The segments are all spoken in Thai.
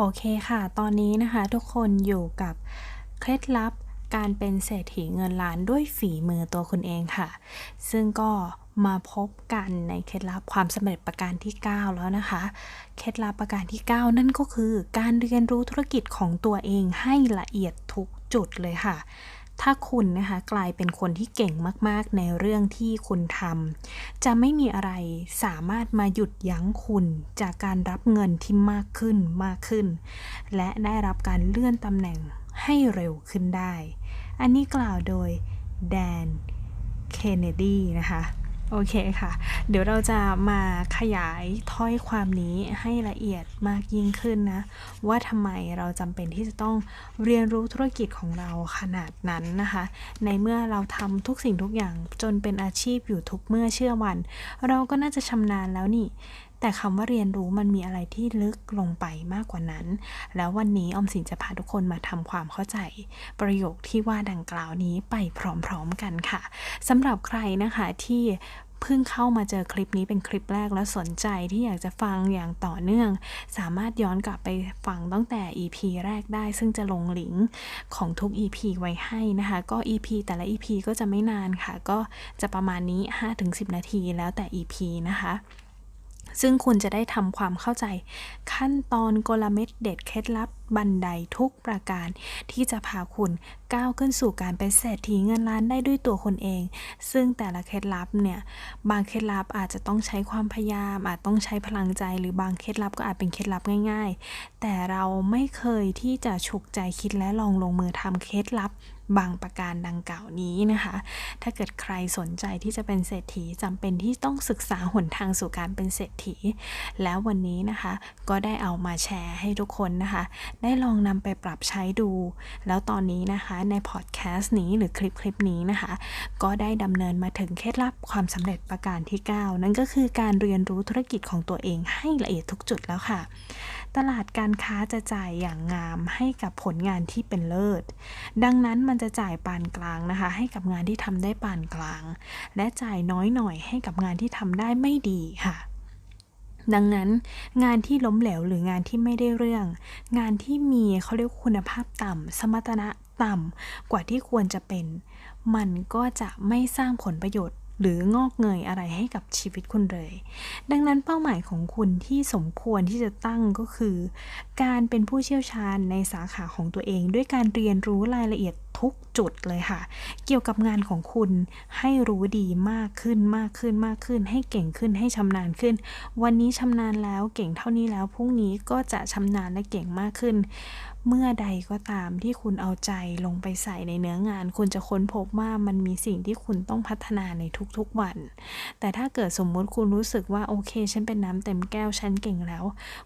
โอเคค่ะ ตอนนี้นะคะทุกคนอยู่กับเคล็ดลับการเป็นเศรษฐีเงินล้านด้วยฝีมือตัวคุณเองค่ะ ซึ่งก็มาพบกันในเคล็ดลับความสำเร็จประการที่ 9 แล้วนะคะ เคล็ดลับประการที่ 9 นั่นก็คือ การเรียนรู้ธุรกิจของตัวเองให้ละเอียดทุกจุดเลยค่ะ ถ้าคุณนะคะกลายเป็นคนที่เก่งมากๆ ในเรื่องที่คุณทำจะไม่มีอะไรสามารถมาหยุดยั้งคุณจากการรับเงินที่มากขึ้นมากขึ้น และได้รับการเลื่อนตำแหน่งให้เร็วขึ้นได้ อันนี้กล่าวโดยแดน เคนเนดีนะคะ โอเคค่ะ เดี๋ยวเราจะมาขยายถ้อยความนี้ให้ละเอียดมากยิ่งขึ้นนะ ว่าทำไมเราจำเป็นที่จะต้องเรียนรู้ธุรกิจของเราขนาดนั้นนะคะ ในเมื่อเราทำทุกสิ่งทุกอย่างจนเป็นอาชีพอยู่ทุกเมื่อเชื่อวัน เราก็น่าจะชำนาญแล้วนี่แต่คำว่าเรียนรู้มันมีอะไรที่ลึกลงไปมากกว่านั้น แล้ววันนี้อมสินจะพาทุกคนมาทำความเข้าใจ ประโยคที่ว่าดังกล่าวนี้ไปพร้อมๆกันค่ะสำหรับใครนะคะที่เพิ่งเข้ามาเจอคลิปนี้เป็นคลิปแรกแล้วสนใจที่อยากจะฟังอย่างต่อเนื่อง สามารถย้อนกลับไปฟังตั้งแต่ EP แรกได้ ซึ่งจะลงลิงก์ของทุก EP ไว้ให้นะคะ ก็ EP แต่ละ EP ก็จะไม่นานค่ะ ก็จะประมาณนี้ 5-10 นาทีแล้วแต่ EP นะคะ ซึ่งคุณจะได้ทำความเข้าใจ ขั้นตอนกลเม็ดเด็ดเคล็ดลับบันไดทุกประการ ที่จะพาคุณก้าวขึ้นสู่การเป็นเศรษฐีเงินล้านได้ด้วยตัวคนเอง ซึ่งแต่ละเคล็ดลับเนี่ยบางเคล็ดลับอาจจะต้องใช้ความพยายามอาจต้องใช้พลังใจ หรือบางเคล็ดลับก็อาจเป็นเคล็ดลับง่าย ๆ แต่เราไม่เคยที่จะฉุกใจคิดและลองลงมือทำเคล็ดลับ บางประการดังกล่าวนี้นะคะ ถ้าเกิดใครสนใจที่จะเป็นเศรษฐีจำเป็นที่ต้องศึกษาหนทางสู่การเป็นเศรษฐี แล้ววันนี้นะคะ ก็ได้เอามาแชร์ให้ทุกคนนะคะ ได้ลองนำไปปรับใช้ดู แล้วตอนนี้นะคะในพอดแคสต์นี้หรือคลิปคลิปนี้นะคะ ก็ได้ดำเนินมาถึงเคล็ดลับความสำเร็จประการที่ 9 นั่นก็คือการเรียนรู้ธุรกิจของตัวเองให้ละเอียดทุกจุดแล้วค่ะ ตลาดการค้าจะจ่ายอย่างงามให้กับผลงานที่เป็นเลิศ ดังนั้นมันจะจ่ายปานกลางนะคะ ให้กับงานที่ทำได้ปานกลาง และจ่ายน้อยหน่อยให้กับงานที่ทำได้ไม่ดีค่ะดังนั้นงานที่ล้มเหลวหรืองานที่ไม่ได้เรื่อง งานที่มีเขาเรียกคุณภาพต่ำ สมรรถนะต่ำกว่าที่ควรจะเป็น มันก็จะไม่สร้างผลประโยชน์ หรืองอกเงยอะไรให้กับชีวิตคุณเลย ดังนั้นเป้าหมายของคุณที่สมควรที่จะตั้งก็คือ การเป็นผู้เชี่ยวชาญในสาขาของตัวเอง ด้วยการเรียนรู้รายละเอียดทุกจุดเลยค่ะ เกี่ยวกับงานของคุณให้รู้ดีมากขึ้นมากขึ้นมากขึ้น ให้เก่งขึ้นให้ชำนาญขึ้น วันนี้ชำนาญแล้วเก่งเท่านี้แล้วพรุ่งนี้ก็จะชำนาญและเก่งมากขึ้น เมื่อใดก็ตามที่คุณเอาใจลงไปใส่ในเนื้องาน คุณจะค้นพบว่ามันมีสิ่งที่คุณต้องพัฒนาในทุกๆวัน แต่ถ้าเกิดสมมุติคุณรู้สึกว่าโอเค ฉันเป็นน้ำเต็มแก้วฉันเก่งแล้ว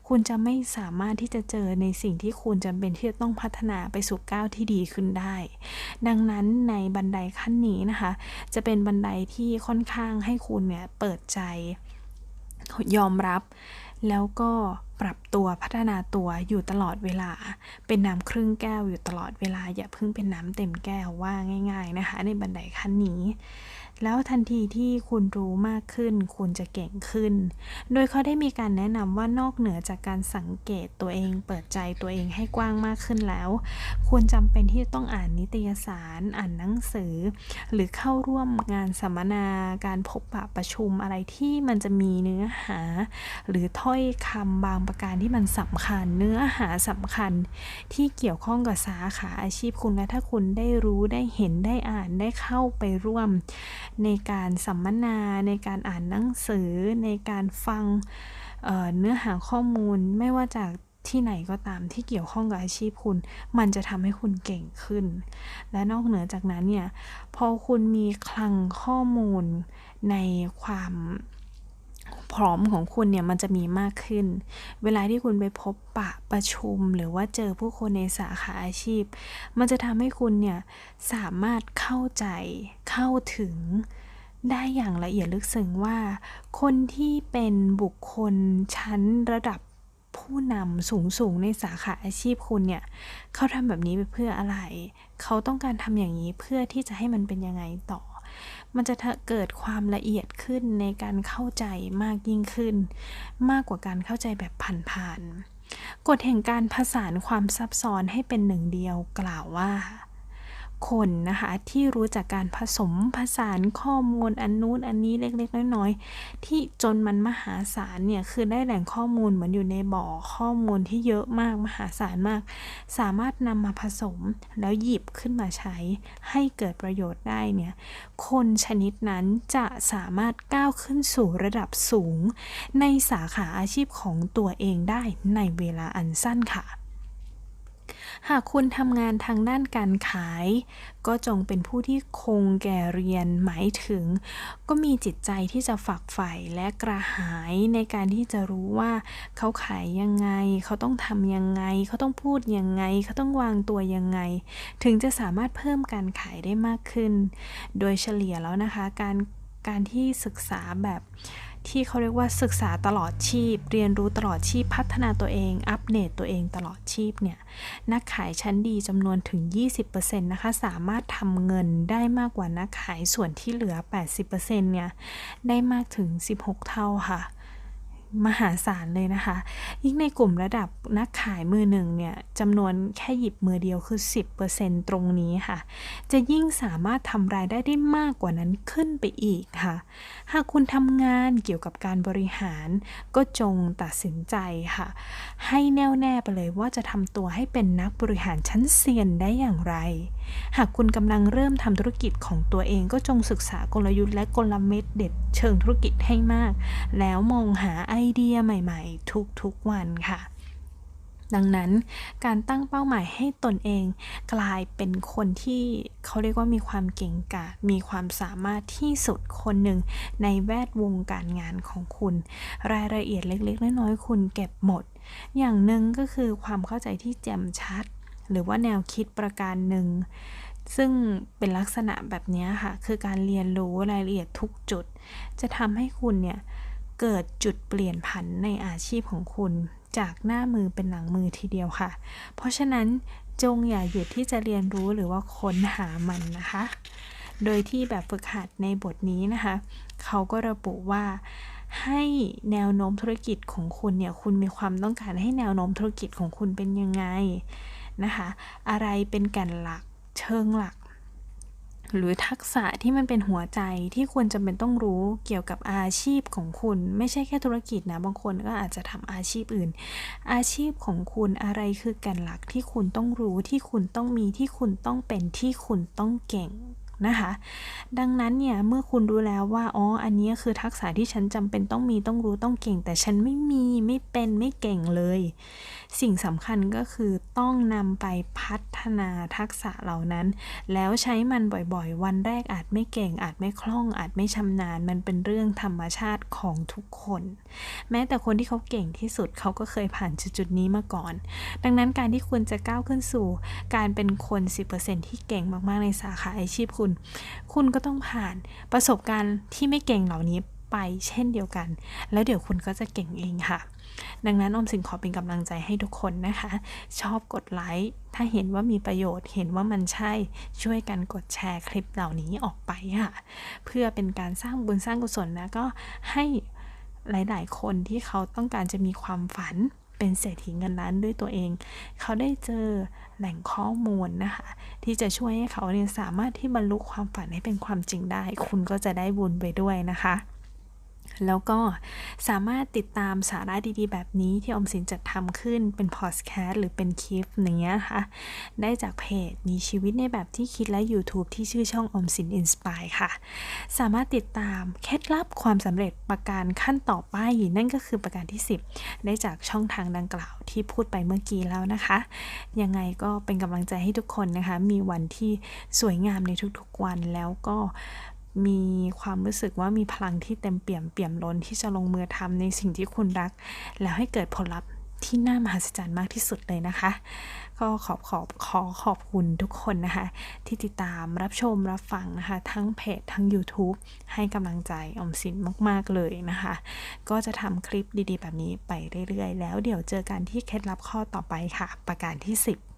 คุณจะไม่สามารถที่จะเจอในสิ่งที่คุณจำเป็นที่จะต้องพัฒนาไปสู่ก้าวที่ดีขึ้นได้ ดังนั้นในบันไดขั้นนี้นะคะ จะเป็นบันไดที่ค่อนข้างให้คุณเนี่ยเปิดใจยอมรับ แล้วก็ปรับตัวพัฒนาตัวอยู่ตลอดเวลา เป็นน้ำครึ่งแก้วอยู่ตลอดเวลา อย่าเพิ่งเป็นน้ำเต็มแก้วว่าง่าย ๆนะคะ ในบันไดขั้นนี้ แล้วทันทีที่คุณรู้มากขึ้น คุณจะเก่งขึ้น โดยเขาได้มีการแนะนำว่านอกเหนือจากการสังเกตตัวเอง เปิดใจตัวเองให้กว้างมากขึ้นแล้ว ควรจำเป็นที่จะต้องอ่านนิตยสาร อ่านหนังสือ หรือเข้าร่วมงานสัมมนา การพบปะประชุมอะไรที่มันจะมีเนื้อหา หรือทถ้อยคำบางประการที่มันสำคัญ เนื้อหาสำคัญที่เกี่ยวข้องกับสาขาอาชีพคุณและถ้าคุณได้รู้ได้เห็นได้อ่านได้เข้าไปร่วม ในการสัมมนา ในการอ่านหนังสือ ในการฟังเเนื้อหาข้อมูลไม่ว่าจากที่ไหนก็ตามที่เกี่ยวข้องกับอาชีพคุณ มันจะทำให้คุณเก่งขึ้น และนอกเหนือจากนั้นเนี่ย พอคุณมีคลังข้อมูลในความ พร้อมของคุณเนี่ยมันจะมีมากขึ้น เวลาที่คุณไปพบปะประชุม หรือว่าเจอผู้คนในสาขาอาชีพ มันจะทำให้คุณเนี่ยสามารถเข้าใจเข้าถึงได้อย่างละเอียดลึกซึ้งว่า คนที่เป็นบุคคลชั้นระดับผู้นำสูงสูงในสาขาอาชีพคุณเนี่ยเขาทำแบบนี้ไปเพื่ออะไร เขาต้องการทำอย่างนี้เพื่อที่จะให้มันเป็นยังไงต่อ มันจะเกิดความละเอียดขึ้นในการเข้าใจมากยิ่งขึ้น มากกว่าการเข้าใจแบบผ่านๆกฎแห่งการผสานความซับซ้อนให้เป็นหนึ่งเดียวกล่าวว่า คนนะคะที่รู้จักการผสมผสานข้อมูลอันนู้นอันนี้เล็กๆ น้อยๆ ที่จนมันมหาศาลเนี่ยคือได้แหล่งข้อมูลเหมือนอยู่ในบ่อข้อมูลที่เยอะมากมหาศาลมาก สามารถนำมาผสมแล้วหยิบขึ้นมาใช้ให้เกิดประโยชน์ได้เนี่ยคนชนิดนั้นจะสามารถก้าวขึ้นสู่ระดับสูง ในสาขาอาชีพของตัวเองได้ในเวลาอันสั้นค่ะ หากคุณทำงานทางด้านการขาย ก็จงเป็นผู้ที่คงแก่เรียนหมายถึง ก็มีจิตใจที่จะฝักใฝ่และกระหายในการที่จะรู้ว่าเขาขายยังไง เขาต้องทำยังไง เขาต้องพูดยังไง เขาต้องวางตัวยังไง ถึงจะสามารถเพิ่มการขายได้มากขึ้น โดยเฉลี่ยแล้วนะคะ การการที่ศึกษาแบบ ที่เขาเรียกว่าศึกษาตลอดชีพ เรียนรู้ตลอดชีพพัฒนาตัวเอง อัปเดตตัวเองตลอดชีพเนี่ยนักขายชั้นดีจำนวนถึง 20%นะคะสามารถทำเงินได้มากกว่านักขายส่วนที่เหลือ 80%เนี่ยได้มากถึง 16 เท่าค่ะ มหาศาลเลยนะคะ ยิ่งในกลุ่มระดับนักขายมือหนึ่งเนี่ยจำนวนแค่หยิบมือเดียวคือ 10%ตรงนี้ค่ะ จะยิ่งสามารถทำรายได้ได้มากกว่านั้นขึ้นไปอีกค่ะ หากคุณทำงานเกี่ยวกับการบริหาร ก็จงตัดสินใจค่ะ ให้แน่วแน่ไปเลยว่าจะทำตัวให้เป็นนักบริหารชั้นเซียนได้อย่างไร หากคุณกำลังเริ่มทำธุรกิจของตัวเองก็จงศึกษากลยุทธ์และกลเม็ดเด็ดเชิงธุรกิจให้มาก แล้วมองหาไอเดียใหม่ๆ ทุกๆวันค่ะ ดังนั้นการตั้งเป้าหมายให้ตนเองกลายเป็นคนที่เขาเรียกว่ามีความเก่งกาจมีความสามารถที่สุดคนหนึ่งในแวดวงการงานของคุณ รายละเอียดเล็กๆน้อยๆคุณเก็บหมด อย่างหนึ่งก็คือความเข้าใจที่แจ่มชัด หรือว่าแนวคิดประการหนึ่งซึ่งเป็นลักษณะแบบนี้ค่ะ คือการเรียนรู้รายละเอียดทุกจุด จะทำให้คุณเนี่ย เกิดจุดเปลี่ยนผันในอาชีพของคุณ จากหน้ามือเป็นหลังมือทีเดียวค่ะ เพราะฉะนั้นจงอย่าหยุดที่จะเรียนรู้หรือว่าค้นหามันนะคะ โดยที่แบบฝึกหัดในบทนี้นะคะ เขาก็ระบุว่าให้แนวโน้มธุรกิจของคุณเนี่ย คุณมีความต้องการให้แนวโน้มธุรกิจของคุณเป็นยังไงนะคะ อะไรเป็นแก่นหลักเชิงหลัก หรือทักษะที่มันเป็นหัวใจที่ควรจำเป็นต้องรู้เกี่ยวกับอาชีพของคุณ ไม่ใช่แค่ธุรกิจนะ บางคนก็อาจจะทำอาชีพอื่น อาชีพของคุณอะไรคือแก่นหลักที่คุณต้องรู้ที่คุณต้องมีที่คุณต้องเป็นที่คุณต้องเก่ง นะคะ ดังนั้นเนี่ยเมื่อคุณรู้แล้วว่าอ๋ออันนี้คือทักษะที่ฉันจำเป็นต้องมีต้องรู้ต้องเก่ง แต่ฉันไม่มีไม่เป็นไม่เก่งเลย สิ่งสำคัญก็คือต้องนำไปพัฒนาทักษะเหล่านั้น แล้วใช้มันบ่อยๆ วันแรกอาจไม่เก่งอาจไม่คล่องอาจไม่ชำนาญ มันเป็นเรื่องธรรมชาติของทุกคน แม้แต่คนที่เขาเก่งที่สุดเขาก็เคยผ่านจุดๆนี้มาก่อน ดังนั้นการที่คุณจะก้าวขึ้นสู่การเป็นคน 10%ที่เก่งมากๆในสาขาอาชีพคุณคุณก็ต้องผ่านประสบการณ์ที่ไม่เก่งเหล่านี้ไปเช่นเดียวกัน แล้วเดี๋ยวคุณก็จะเก่งเองค่ะ ดังนั้นอมสินขอเป็นกำลังใจให้ทุกคนนะคะ ชอบกดไลค์ ถ้าเห็นว่ามีประโยชน์ เห็นว่ามันใช่ ช่วยกันกดแชร์คลิปเหล่านี้ออกไปค่ะ เพื่อเป็นการสร้างบุญสร้างกุศลนะก็ให้หลาย ๆ คนที่เขาต้องการจะมีความฝัน เป็นเศรษฐีเงินล้านด้วยตัวเอง เขาได้เจอแหล่งข้อมูลนะคะ ที่จะช่วยให้เขาเนี่ยสามารถที่บรรลุความฝันให้เป็นความจริงได้ คุณก็จะได้บุญไปด้วยนะคะ แล้วก็สามารถติดตามสาระดีๆ แบบนี้ที่อมสินจัดทำขึ้นเป็นพอดแคสต์หรือเป็นคลิปอย่างเงี้ยค่ะ ได้จากเพจมีชีวิตในแบบที่คิดและ YouTube ที่ชื่อช่องออมสินอินสปายค่ะ สามารถติดตามเคล็ดลับความสำเร็จประการขั้นต่อไปนั่นก็คือประการที่ 10 ได้จากช่องทางดังกล่าวที่พูดไปเมื่อกี้แล้วนะคะ ยังไงก็เป็นกำลังใจให้ทุกคนนะคะ มีวันที่สวยงามในทุกๆวันแล้วก็ มีความรู้สึกว่ามีพลังที่เต็มเปี่ยมเปี่ยมล้นที่จะลงมือทำในสิ่งที่คุณรัก แล้วให้เกิดผลลัพธ์ที่น่ามหัศจรรย์มากที่สุดเลยนะคะ ก็ขอบขอบขอขอบคุณทุกคนนะคะ ที่ติดตามรับชมรับฟังนะคะ ทั้งเพจทั้ง YouTube ให้กำลังใจออมสินมาก ๆ เลยนะคะ ก็จะทำคลิปดีๆ แบบนี้ไปเรื่อย ๆ แล้วเดี๋ยวเจอกันที่เคล็ดลับข้อต่อไปค่ะ ประการที่ 10